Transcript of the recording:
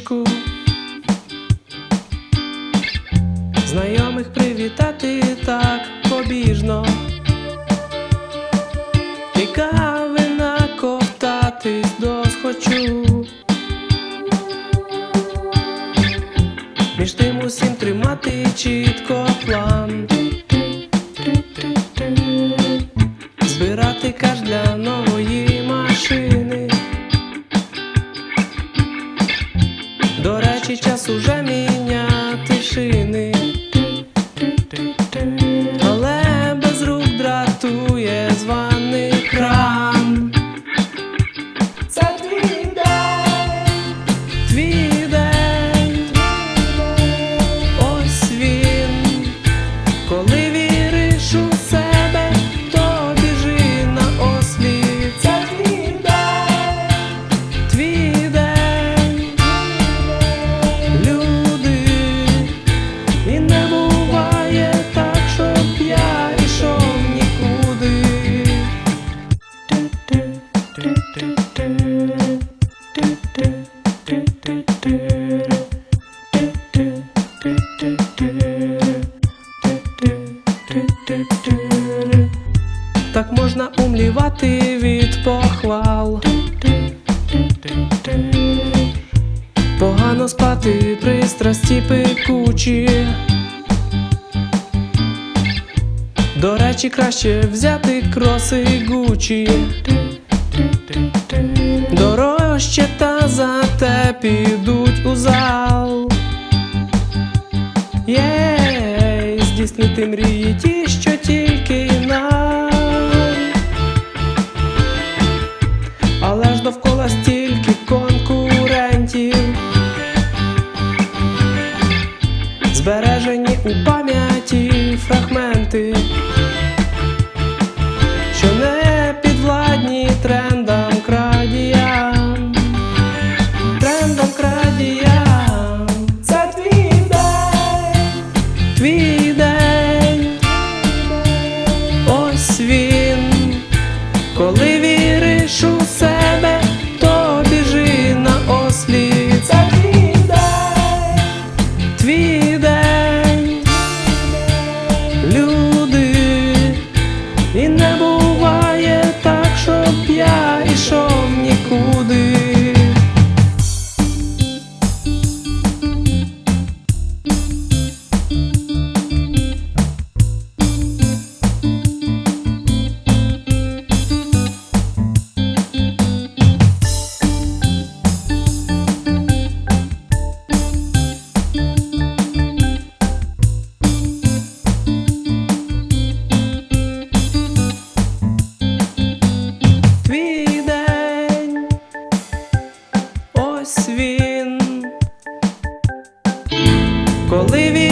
ліжку, знайомих привітати так побіжно, і кави наковтатись досхочу. чи час уже міняти шини? плівати від похвал. Погано спати пристрасті пекучі. До речі, краще взяти кроси гучі. Дорожче та за те підуть у зал. Єй, здійснити мрії ті, що тільки нам. коли він.